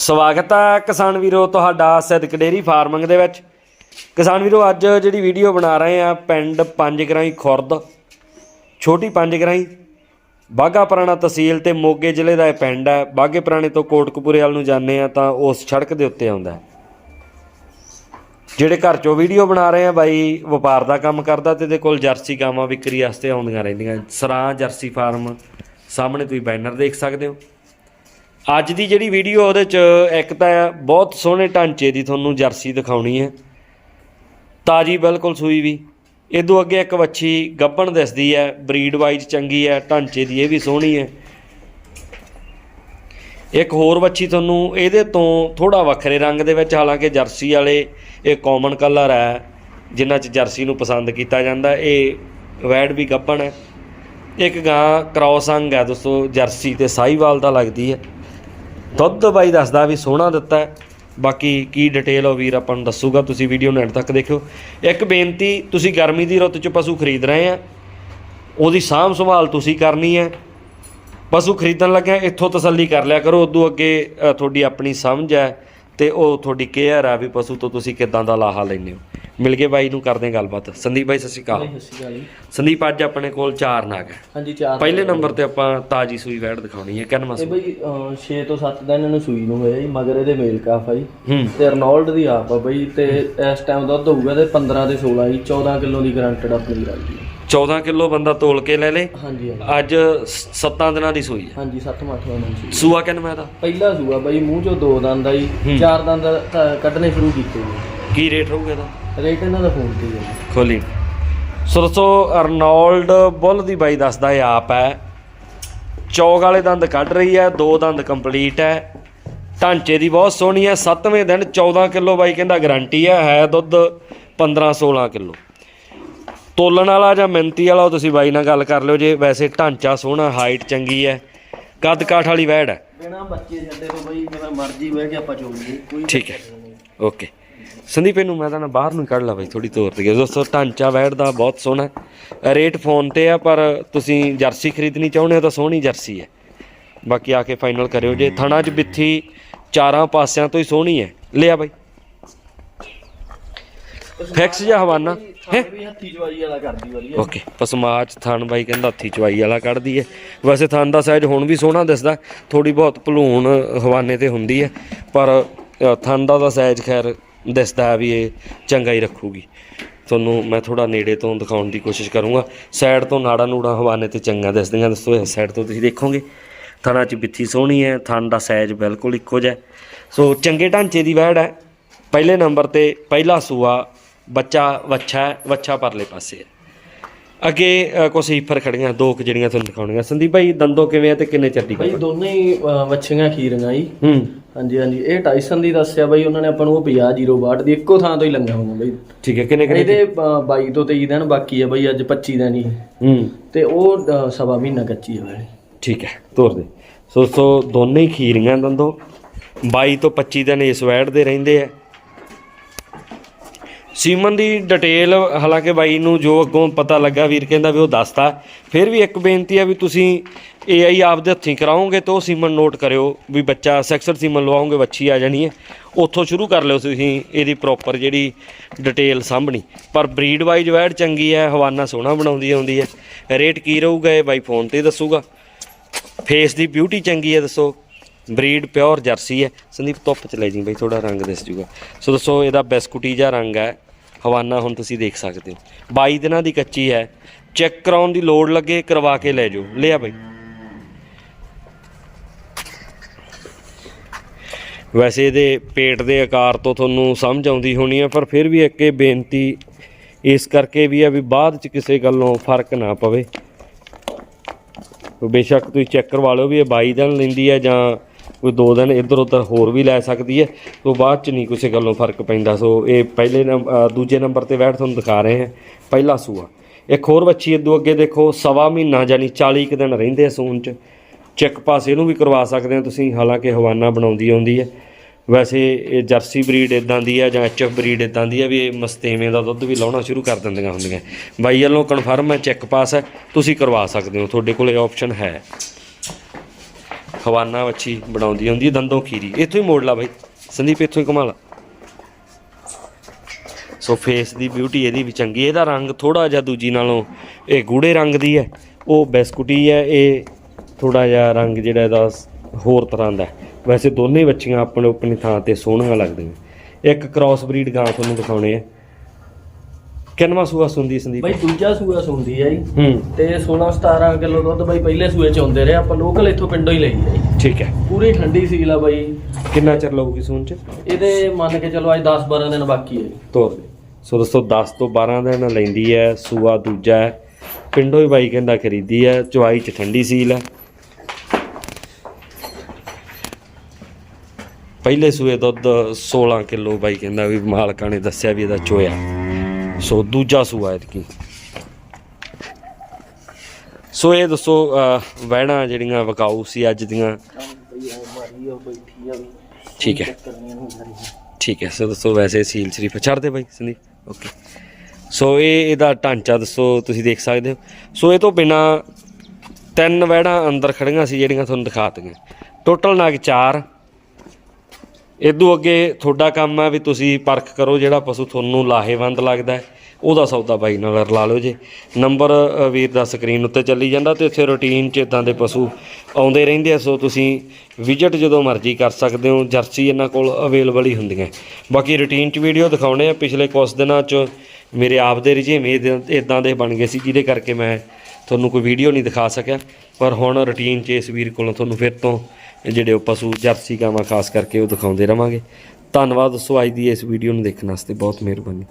ਸਵਾਗਤ ਹੈ ਕਿਸਾਨ ਵੀਰੋ, ਤੁਹਾਡਾ ਸਿੱਧਕ ਡੇਰੀ ਫਾਰਮਿੰਗ ਦੇ ਵਿੱਚ। ਕਿਸਾਨ ਵੀਰੋ, ਅੱਜ ਜਿਹੜੀ ਵੀਡੀਓ ਬਣਾ ਰਹੇ ਆ, ਪਿੰਡ ਪੰਜ ਗਰਾਈ ਖੁਰਦ, ਛੋਟੀ ਪੰਜ ਗਰਾਈ ਬਾਗਾ ਪੁਰਾਣਾ ਤਹਿਸੀਲ ਤੇ ਮੋਗੇ ਜ਼ਿਲ੍ਹੇ ਦਾ ਇਹ ਪਿੰਡ ਹੈ। ਬਾਗੇ ਪੁਰਾਣੇ ਤੋਂ ਕੋਟਕਪੂਰੇ ਵੱਲ ਨੂੰ ਜਾਂਦੇ ਆ ਤਾਂ ਉਸ ਸੜਕ ਦੇ ਉੱਤੇ ਆਉਂਦਾ ਜਿਹੜੇ ਘਰ ਚੋਂ ਵੀਡੀਓ ਬਣਾ ਰਹੇ ਆ, ਬਾਈ ਵਪਾਰ ਦਾ ਕੰਮ ਕਰਦਾ ਤੇ ਇਹਦੇ ਕੋਲ ਜਰਸੀ ਗਾਵਾਂ ਵਿਕਰੀ ਵਾਸਤੇ ਆਉਂਦੀਆਂ ਰਹਿੰਦੀਆਂ। ਸਰਾਂ ਜਰਸੀ ਫਾਰਮ, ਸਾਹਮਣੇ ਤੁਸੀਂ ਬੈਨਰ ਦੇਖ ਸਕਦੇ ਹੋ। ਅੱਜ ਦੀ ਜਿਹੜੀ ਵੀਡੀਓ ਉਹਦੇ ਚ ਇੱਕ ਤਾਂ ਬਹੁਤ ਸੋਹਣੇ ਢਾਂਚੇ ਦੀ ਤੁਹਾਨੂੰ ਜਰਸੀ ਦਿਖਾਉਣੀ ਹੈ। ਤਾਜੀ ਬਿਲਕੁਲ ਸੂਈ ਵੀ। ਇਦੋਂ ਅੱਗੇ ਇੱਕ ਵੱਛੀ ਗੱਬਣ ਦਿਸਦੀ ਹੈ, ਬਰੀਡ ਵਾਈਜ਼ ਚੰਗੀ ਹੈ, ਢਾਂਚੇ ਦੀ ਇਹ ਵੀ ਸੋਹਣੀ ਹੈ। ਇੱਕ ਹੋਰ ਵੱਛੀ ਤੁਹਾਨੂੰ ਇਹਦੇ ਤੋਂ ਥੋੜਾ ਵੱਖਰੇ ਰੰਗ ਦੇ ਵਿੱਚ, ਹਾਲਾਂਕਿ ਜਰਸੀ ਵਾਲੇ ਇਹ ਕਾਮਨ ਕਲਰ ਹੈ, ਜਿਨ੍ਹਾਂ 'ਚ ਜਰਸੀ ਨੂੰ ਪਸੰਦ ਕੀਤਾ ਜਾਂਦਾ। ਇਹ ਵੈਡ ਵੀ ਗੱਬਣ ਹੈ। ਇੱਕ ਗਾਂ ਕ੍ਰਾਸ ਅੰਗ ਹੈ ਦੋਸਤੋ, ਜਰਸੀ ਤੇ ਸਾਈਵਾਲ ਦਾ ਲੱਗਦੀ ਹੈ। ਦੁੱਧ ਬਾਈ ਦੱਸਦਾ ਵੀ ਸੋਹਣਾ ਦਿੱਤਾ ਬਾਕੀ ਕੀ ਡਿਟੇਲ ਉਹ ਵੀਰ ਆਪਾਂ ਨੂੰ ਦੱਸੂਗਾ, ਤੁਸੀਂ ਵੀਡੀਓ ਨੂੰ ਐਂਡ ਤੱਕ ਦੇਖਿਓ। ਇੱਕ ਬੇਨਤੀ, ਤੁਸੀਂ ਗਰਮੀ ਦੀ ਰੁੱਤ 'ਚ ਪਸ਼ੂ ਖਰੀਦ ਰਹੇ ਆ। ਉਹਦੀ ਸਾਂਭ ਸੰਭਾਲ ਤੁਸੀਂ ਕਰਨੀ ਹੈ। ਪਸ਼ੂ ਖਰੀਦਣ ਲੱਗਿਆ ਇੱਥੋਂ ਤਸੱਲੀ ਕਰ ਲਿਆ ਕਰੋ, ਉਦੋਂ ਅੱਗੇ ਤੁਹਾਡੀ ਆਪਣੀ ਸਮਝ ਹੈ ਤੇ ਉਹ ਤੁਹਾਡੀ ਕੇਅਰ ਆ ਵੀ ਪਸ਼ੂ ਤੋਂ ਤੁਸੀਂ ਕਿੱਦਾਂ ਦਾ ਲਾਹਾ ਲੈਂਦੇ ਹੋ। ਮਿਲ ਗਏ ਬਾਈ ਨੂੰ ਕਰਦੇ ਹਾਂ ਗੱਲਬਾਤ। ਸੰਦੀਪ ਬਾਈ ਸਤਿ ਸ਼੍ਰੀ ਅਕਾਲ। ਸਤਿ ਸ਼੍ਰੀ ਅਕਾਲ ਜੀ। ਸੰਦੀਪ ਅੱਜ ਆਪਣੇ ਕੋਲ ਚਾਰ ਨਾਗ ਹੈ। ਹਾਂਜੀ ਚਾਰ ਪਹਿਲੇ ਨੰਬਰ ਤੇ ਆਪਾਂ ਤਾਜੀ ਸੂਈ ਵੈੜ ਦਿਖਾਉਣੀ ਹੈ। ਕਿੰਨਵਾਂ ਇਹ ਸੂਈ? ਬਈ 6 ਤੋਂ 7 ਦਿਨ ਇਹਨੂੰ ਸੂਈ ਨੂੰ ਹੋਇਆ ਜੀ ਮਗਰ ਇਹਦੇ ਮੇਲ ਕਾਫ ਆ ਜੀ। ਹੂੰ। ਤੇ ਰਨੋਲਡ ਦੀ ਆਪ ਆ ਬਈ ਤੇ ਇਸ ਟਾਈਮ ਦੁੱਧ ਹੋਊਗਾ ਤੇ 15 ਤੇ 16 ਜੀ 14 ਕਿਲੋ ਦੀ ਗਰੰਟਡ ਆਪਣੀ ਹੈ 14 ਕਿਲੋ ਬੰਦਾ ਤੋਲ ਕੇ ਲੈ ਲੇ। ਹਾਂਜੀ ਹਾਂਜੀ। ਅੱਜ 7 ਦਿਨਾਂ ਦੀ ਸੂਈ ਹੈ। ਹਾਂਜੀ 7ਵਾਂ 8ਵਾਂ ਦਿਨ ਸੀ ਸੂਆ ਕਿੰਨਵਾਂ ਦਾ ਪਹਿਲਾ ਸੂਆ ਬਈ ਮੂੰਹ ਚੋਂ ਦੋ ਦੰਦ ਆ ਜੀ ਚਾਰ ਦੰਦ ਤਾਂ ਕੱਢਣੇ ਸ਼ੁਰੂ ਕੀਤੇ ਜੀ। ਕੀ ਰੇਟ ਰਹੂਗਾ ਇਹਦਾ? ਰੇਟ ਇਹਨਾਂ ਦਾ ਫੋਨ ਤੇ ਹੀ ਹੈ ਜੀ। ਖੋਲੀ। ਸੁਰਸੋ ਅਰਨੋਲਡ ਬੁੱਲ ਦੀ ਬਾਈ ਦੱਸਦਾ ਇਹ ਆਪ ਹੈ। ਚੌਕ ਵਾਲੇ ਦੰਦ ਕੱਢ ਰਹੀ ਹੈ ਦੋ ਦੰਦ ਕੰਪਲੀਟ ਹੈ। ਢਾਂਚੇ ਦੀ ਬਹੁਤ ਸੋਹਣੀ ਹੈ 7ਵੇਂ ਦਿਨ 14 ਕਿਲੋ ਬਾਈ ਕਹਿੰਦਾ ਗਾਰੰਟੀ ਹੈ ਹੈ ਦੁੱਧ 15 16 ਕਿਲੋ। ਤੋਲਣ ਵਾਲਾ ਜਾਂ ਮਿੰਤੀ ਵਾਲਾ ਉਹ ਤੁਸੀਂ ਬਾਈ ਨਾਲ ਗੱਲ ਕਰ ਲਿਓ ਜੇ ਵੈਸੇ ਢਾਂਚਾ ਸੋਹਣਾ ਹਾਈਟ ਚੰਗੀ ਹੈ। ਕੱਦ ਕਾਠ ਵਾਲੀ ਵੈੜ ਹੈ। ਬਿਨਾ ਬੱਚੇ ਛੱਡੇ ਤੋਂ ਬਈ ਮਰਜ਼ੀ ਬਹਿ ਕੇ ਆਪਾਂ ਚੋਲ ਲਈ ਕੋਈ ਠੀਕ ਹੈ। ਓਕੇ ਸੰਦੀਪ ਇਹਨੂੰ ਮੈਂ ਤਾਂ ਨਾ ਬਾਹਰ ਨੂੰ ਕੱਢ ਲਾ ਬਾਈ ਥੋੜੀ ਤੋਰ ਤੇ। ਦੋਸਤੋ ਢਾਂਚਾ ਵੈੜ ਦਾ ਬਹੁਤ ਸੋਹਣਾ ਹੈ। ਰੇਟ ਫੋਨ ਤੇ ਆ ਪਰ ਤੁਸੀਂ ਜਰਸੀ ਖਰੀਦਣੀ ਚਾਹੁੰਦੇ ਹੋ ਤਾਂ ਸੋਹਣੀ ਜਰਸੀ ਹੈ। ਬਾਕੀ ਆ ਕੇ ਫਾਈਨਲ ਕਰਿਓ। ਜੇ ਥਣਾ 'ਚ ਬਿੱਥੀ ਚਾਰਾਂ ਪਾਸਿਆਂ ਤੋਂ ਹੀ ਸੋਹਣੀ ਹੈ। ਲਿਆ ਬਾਈ। ਫਿਕਸ ਜਾਂ ਹਵਾਨਾ। ਹੈ? ਹੱਥੀ ਜਵਾਈ ਵਾਲਾ ਕਰਦੀ ਵਾਲੀ ਓਕੇ ਪਸਮਾਚ ਥਣ ਬਾਈ ਕਹਿੰਦਾ ਹੱਥੀ ਚਵਾਈ ਵਾਲਾ ਕੱਢਦੀ ਹੈ। ਵੈਸੇ ਥਣ ਦਾ ਸਾਈਜ਼ ਹੁਣ ਵੀ ਸੋਹਣਾ ਦਿਸਦਾ। ਥੋੜੀ ਬਹੁਤ ਭਲੂਣ ਹਵਾਨੇ ਤੇ ਹੁੰਦੀ ਹੈ। ਪਰ ਥਣ ਦਾ ਦਾ ਸਾਈਜ਼ ਖੈਰ ਦਿਸਦਾ ਵੀ ਇਹ ਚੰਗਾ ਹੀ ਰੱਖੂਗੀ। ਤੁਹਾਨੂੰ ਮੈਂ ਥੋੜਾ ਨੇੜੇ ਤੋਂ ਦਿਖਾਉਣ ਦੀ ਕੋਸ਼ਿਸ਼ ਕਰੂੰਗਾ। ਸਾਈਡ ਤੋਂ ਨਾੜਾ ਨੂੜਾ ਹਵਾਨੇ ਤੇ ਚੰਗਾ ਦਿਸਦੀਆਂ ਦੱਸੋ ਇਸ ਸਾਈਡ ਤੋਂ ਤੁਸੀਂ ਦੇਖੋਗੇ। ਥਣਾ 'ਚ ਬਿੱਥੀ ਸੋਹਣੀ ਹੈ। ਥਣ ਦਾ ਸਾਈਜ਼ ਬਿਲਕੁਲ ਇੱਕੋ ਜਿਹਾ। ਸੋ ਚੰਗੇ ਢਾਂਚੇ ਦੀ ਵੈੜ ਹੈ। ਪਹਿਲੇ ਨੰਬਰ ਤੇ ਪਹਿਲਾ ਸੂਆ ਬੱਚਾ ਵੱਛਾ ਵੱਛਾ ਪਰਲੇ ਪਾਸੇ ਹੈ। ਅੱਗੇ ਕੁਛ ਹੀਫਰ ਖੜੀਆਂ ਦੋ ਕੁ ਜਿਹੜੀਆਂ ਤੁਹਾਨੂੰ ਦਿਖਾਉਣੀਆਂ। ਸੰਦੀਪ ਭਾਈ ਦੰਦੋ ਕਿਵੇਂ ਆ ਤੇ ਕਿੰਨੇ ਚੱਡੀ ਬਈ ਦੋਨੇ ਹੀ ਵੱਛੀਆਂ ਖੀਰੀਆਂ ਜੀ। ਹੂੰ। ਹਾਂਜੀ ਹਾਂਜੀ। ਇਹ ਟਾਈਸਨ ਦੀ ਦੱਸਿਆ ਬਈ ਉਹਨਾਂ ਨੇ ਆਪਾਂ ਨੂੰ ਉਹ 50 ਦੀ ਇੱਕੋ ਥਾਂ ਤੋਂ ਹੀ ਲੰਗਾ ਹੋਣਾ ਬਈ। ਠੀਕ ਹੈ ਕਿੰਨੇ ਕਿੰਨੇ ਇਹਦੇ ਅਹ, 22 ਤੋਂ 23 ਦਿਨ ਬਾਕੀ ਆ ਬਈ ਅੱਜ 25 ਦਿਨ ਹੀ। ਹੂੰ। ਤੇ ਉਹ ਸਵਾ ਮਹੀਨਾ ਕੱਚੀ ਆ ਵਾਲੀ ਠੀਕ ਹੈ ਤੋਰ ਦੇ। ਸੋ ਸੋ ਦੋਨੇ ਹੀ ਖੀਰੀਆਂ ਦੰਦੋ। 22 ਤੋਂ 25 ਦਿਨ ਇਸ ਵੈੜ ਦੇ ਰਹਿੰਦੇ ਆ। ਸੀਮਨ ਦੀ ਡਿਟੇਲ ਹਾਲਾਂਕਿ ਬਾਈ ਨੂੰ ਜੋ ਅੱਗੋਂ ਪਤਾ ਲੱਗਾ, ਵੀਰ ਕਹਿੰਦਾ ਵੀ ਉਹ ਦੱਸਤਾ। ਫਿਰ ਵੀ ਇੱਕ ਬੇਨਤੀ ਆ ਵੀ ਤੁਸੀਂ ਏਆਈ ਆਪਦੇ ਹੱਥੀਂ ਕਰਾਓਗੇ ਤਾਂ ਉਹ ਸੀਮਨ ਨੋਟ ਕਰਿਓ ਵੀ ਬੱਚਾ ਸੈਕਸਰ ਸੀਮਨ ਲਵਾਓਗੇ, ਵੱਛੀ ਆ ਜਾਣੀ ਹੈ। ਉੱਥੋਂ ਸ਼ੁਰੂ ਕਰ ਲਿਓ ਤੁਸੀਂ ਇਹਦੀ ਪ੍ਰੋਪਰ ਜਿਹੜੀ ਡਿਟੇਲ ਸਾਂਭਣੀ। ਪਰ ਬਰੀਡ ਵਾਈਜ਼ ਵੈੜ ਚੰਗੀ ਹੈ, ਹਵਾਨਾ ਸੋਹਣਾ ਬਣਾਉਂਦੀ ਆਉਂਦੀ ਹੈ। ਰੇਟ ਕੀ ਰਹੂਗਾ ਇਹ ਬਾਈ ਫੋਨ ਤੇ ਦੱਸੂਗਾ। ਫੇਸ ਦੀ ਬਿਊਟੀ ਚੰਗੀ ਹੈ ਦੱਸੋ। ਬਰੀਡ ਪਿਓਰ ਜਰਸੀ ਹੈ। ਸੰਦੀਪ, ਧੁੱਪ ਚ ਲੈ ਜੀ ਬਈ ਥੋੜਾ ਰੰਗ ਦਿਸ ਜੂਗਾ। ਸੋ ਦੱਸੋ ਇਹਦਾ ਬੈਸਕੁਟੀ ਜਿਹਾ ਰੰਗ ਹੈ। ਹਵਾਨਾ ਹੁਣ ਤੁਸੀਂ ਦੇਖ ਸਕਦੇ ਹੋ। 22 ਦਿਨਾਂ ਦੀ ਕੱਚੀ ਹੈ। ਚੈੱਕ ਕਰਾਉਣ ਦੀ ਲੋੜ ਲੱਗੇ, ਕਰਵਾ ਕੇ ਲੈ ਜਾਓ। ਲਿਆ ਬਈ। ਵੈਸੇ ਇਹਦੇ ਪੇਟ ਦੇ ਆਕਾਰ ਤੋਂ ਤੁਹਾਨੂੰ ਸਮਝ ਆਉਂਦੀ ਹੋਣੀ ਹੈ ਪਰ ਫਿਰ ਵੀ ਇੱਕ ਇਹ ਬੇਨਤੀ ਇਸ ਕਰਕੇ ਵੀ ਹੈ ਵੀ ਬਾਅਦ ਚ ਕਿਸੇ ਗੱਲੋਂ ਫ਼ਰਕ ਨਾ ਪਵੇ। ਬੇਸ਼ੱਕ ਤੁਸੀਂ ਚੈੱਕ ਕਰਵਾ ਲਓ ਵੀ ਇਹ 22 ਦਿਨ ਲੈਂਦੀ ਹੈ ਜਾਂ ਕੋਈ 2 ਦਿਨ ਇੱਧਰ ਉੱਧਰ ਹੋਰ ਵੀ ਲੈ ਸਕਦੀ ਹੈ, ਤੋਂ ਬਾਅਦ ਚ ਨਹੀਂ ਕਿਸੇ ਗੱਲੋਂ ਫ਼ਰਕ ਪੈਂਦਾ। ਸੋ ਇਹ ਪਹਿਲੇ ਨੰਬ- ਦੂਜੇ ਨੰਬਰ ਤੇ ਬੈਠ ਤੁਹਾਨੂੰ ਦਿਖਾ ਰਹੇ ਹਾਂ। ਪਹਿਲਾ ਸੂਆ। ਇੱਕ ਹੋਰ ਬੱਚੀ ਇਦੋਂ ਅੱਗੇ ਦੇਖੋ, ਸਵਾ ਮਹੀਨਾ ਜਾਨੀ 40 ਕੁ ਦਿਨ ਰਹਿੰਦੇ ਆ ਸੂਣ ਚ। ਚੈੱਕ ਪਾਸ ਇਹਨੂੰ ਵੀ ਕਰਵਾ ਸਕਦੇ ਹੋ ਤੁਸੀਂ, ਹਾਲਾਂਕਿ ਹਵਾਨਾ ਬਣਾਉਂਦੀ ਆਉਂਦੀ ਹੈ। ਵੈਸੇ ਇਹ ਜਰਸੀ ਬਰੀਡ ਇਦਾਂ ਦੀ ਹੈ ਜਾਂ ਐਚਐਫ ਬਰੀਡ ਇਦਾਂ ਦੀ ਹੈ ਵੀ ਇਹ ਮਸਤੇਵੇਂ ਦਾ ਦੁੱਧ ਵੀ ਲਾਉਣਾ ਸ਼ੁਰੂ ਕਰ ਦਿੰਦੀਆਂ ਹੁੰਦੀਆਂ। ਬਾਈ ਵੱਲੋਂ ਕਨਫਰਮ ਹੈ, ਚੈੱਕ ਪਾਸ ਹੈ, ਤੁਸੀਂ ਕਰਵਾ ਸਕਦੇ ਹੋ, ਤੁਹਾਡੇ ਕੋਲ ਇਹ ਆਪਸ਼ਨ ਹੈ। ਖਵਾਨਾ ਵੱਛੀ ਬਣਾਉਂਦੀ ਹੁੰਦੀ ਹੈ, ਦੰਦੋਂ ਖੀਰੀ। ਇੱਥੋਂ ਹੀ ਮੋੜ ਲਾ ਬਾਈ। ਸੰਦੀਪ, ਇੱਥੋਂ ਹੀ ਘੁਮਾ ਲਾ। ਸੋ ਫੇਸ ਦੀ ਬਿਊਟੀ ਇਹਦੀ ਵੀ ਚੰਗੀ ਇਹਦਾ ਰੰਗ ਥੋੜਾ ਜਿਹਾ ਦੂਜੀ ਨਾਲੋਂ ਇਹ ਗੂੜੇ ਰੰਗ ਦੀ ਹੈ। ਉਹ ਬੈਸਕੁਟੀ ਹੈ। ਇਹ ਥੋੜਾ ਜਿਹਾ ਰੰਗ ਜਿਹੜਾ ਇਹਦਾ ਹੋਰ ਤਰ੍ਹਾਂ ਦਾ ਵੈਸੇ ਦੋਨੇ ਬੱਚੀਆਂ ਆਪਣੇ ਆਪਣੀ ਥਾਂ ਤੇ ਸੋਹਣੀਆਂ ਲੱਗਦੀਆਂ ਇੱਕ ਕ੍ਰਾਸ ਬਰੀਡ ਗਾਂ ਤੁਹਾਨੂੰ ਦਿਖਾਉਣੇ ਆ। ਕਿੰਨਵਾਂ ਸੂਆ ਸੁੰਦੀ ਸੰਦੀਪ? ਬਾਈ ਦੂਜਾ ਸੂਆ ਸੁੰਦੀ ਆ ਜੀ। ਹੂੰ। ਤੇ 16 17 ਕਿਲੋ ਦੁੱਧ ਬਾਈ ਪਹਿਲੇ ਸੂਏ ਚ ਆਉਂਦੇ ਰਹੇ। ਆਪਾਂ ਲੋਕਲ ਇੱਥੋਂ ਪਿੰਡੋਂ ਹੀ ਲਈ ਆ ਜੀ। ਠੀਕ ਹੈ। ਪੂਰੀ ਠੰਡੀ ਸੀਲ ਆ ਬਾਈ। ਕਿੰਨਾ ਚਿਰ ਲਊਗੀ ਸੂਣ ਚ? ਇਹਦੇ ਮੰਨ ਕੇ ਚਲੋ ਅੱਜ 10 12 ਦਿਨ ਬਾਕੀ ਹੈ ਤੋਰ ਦੇ। ਸੋ ਦੋਸਤੋ 10 ਤੋਂ 12 ਦਿਨ ਲੈਂਦੀ ਹੈ ਸੂਆ ਦੂਜਾ ਹੈ। ਪਿੰਡੋਂ ਹੀ ਬਾਈ ਕਹਿੰਦਾ ਖਰੀਦੀ ਹੈ ਚੁਆਈ ਚ ਠੰਡੀ ਸੀਲ ਹੈ। ਪਹਿਲੇ ਸੂਏ ਦੁੱਧ 16 ਕਿਲੋ ਬਾਈ ਕਹਿੰਦਾ ਵੀ ਮਾਲਕਾਂ ਨੇ ਦੱਸਿਆ ਵੀ ਇਹਦਾ ਚੋਇਆ। ਸੋ ਦੂਜਾ ਸੂਆ ਐਤਕੀ। ਸੋ ਇਹ ਦੱਸੋ ਵਹਿਣਾ ਜਿਹੜੀਆਂ ਵਕਾਊ ਸੀ ਅੱਜ ਦੀਆਂ। ਠੀਕ ਹੈ। ਠੀਕ ਹੈ, ਸੋ ਦੱਸੋ ਵੈਸੇ ਸੀਲ ਸ਼ਰੀਫ ਛੱਡ ਬਾਈ, ਸੰਦੀਪ? ਓਕੇ ਸੋ ਇਹ, ਇਹਦਾ ਢਾਂਚਾ ਦੱਸੋ, ਤੁਸੀਂ ਦੇਖ ਸਕਦੇ ਹੋ। ਸੋ ਇਹ ਤੋਂ ਬਿਨਾ ਤਿੰਨ ਵੈੜਾਂ ਅੰਦਰ ਖੜੀਆਂ ਸੀ ਜਿਹੜੀਆਂ ਤੁਹਾਨੂੰ ਦਿਖਾਤੀਆਂ ਟੋਟਲ ਨਗ 4 ਇਦੋਂ ਅੱਗੇ ਤੁਹਾਡਾ ਕੰਮ ਹੈ ਵੀ ਤੁਸੀਂ ਪਰਖ ਕਰੋ ਜਿਹੜਾ ਪਸ਼ੂ ਤੁਹਾਨੂੰ ਲਾਹੇਵੰਦ ਲੱਗਦਾ ਹੈ। ਉਹਦਾ ਸੌਦਾ ਬਾਈ ਨਾਲ ਰਲਾ ਲਓ ਜੇ। ਨੰਬਰ ਵੀਰ ਦਾ ਸਕਰੀਨ ਉੱਤੇ ਚੱਲੀ ਜਾਂਦਾ ਤੇ ਇੱਥੇ ਰੂਟੀਨ 'ਚ ਇਦਾਂ ਦੇ ਪਸ਼ੂ ਆਉਂਦੇ ਰਹਿੰਦੇ ਆ, ਸੋ ਤੁਸੀਂ ਵਿਜ਼ਿਟ ਜਦੋਂ ਮਰਜ਼ੀ ਕਰ ਸਕਦੇ ਹੋ। ਜਰਸੀ ਇਹਨਾਂ ਕੋਲ ਅਵੇਲੇਬਲ ਹੀ ਹੁੰਦੀਆਂ। ਬਾਕੀ ਰੂਟੀਨ 'ਚ ਵੀਡੀਓ ਦਿਖਾਉਣੇ ਆ। ਪਿਛਲੇ ਕੁਝ ਦਿਨਾਂ 'ਚ ਮੇਰੇ ਆਪ ਦੇ ਰੁਝੇਵੇਂ ਇਦਾਂ ਦੇ ਬਣ ਗਏ ਸੀ, ਜਿਹਦੇ ਕਰਕੇ ਮੈਂ ਤੁਹਾਨੂੰ ਕੋਈ ਵੀਡੀਓ ਨਹੀਂ ਦਿਖਾ ਸਕਿਆ। ਪਰ ਹੁਣ ਰੂਟੀਨ 'ਚ ਇਸ ਵੀਰ ਕੋਲੋਂ ਤੁਹਾਨੂੰ ਫਿਰ ਤੋਂ ਜਿਹੜੇ ਉਹ ਪਸ਼ੂ ਜਰਸੀ ਗਾਵਾਂ ਖਾਸ ਕਰਕੇ ਉਹ ਦਿਖਾਉਂਦੇ ਰਵਾਂਗੇ। ਧੰਨਵਾਦ ਦੋਸਤੋ ਅੱਜ ਦੀ ਇਸ ਵੀਡੀਓ ਨੂੰ ਦੇਖਣ ਵਾਸਤੇ ਬਹੁਤ ਮਿਹਰਬਾਨੀ।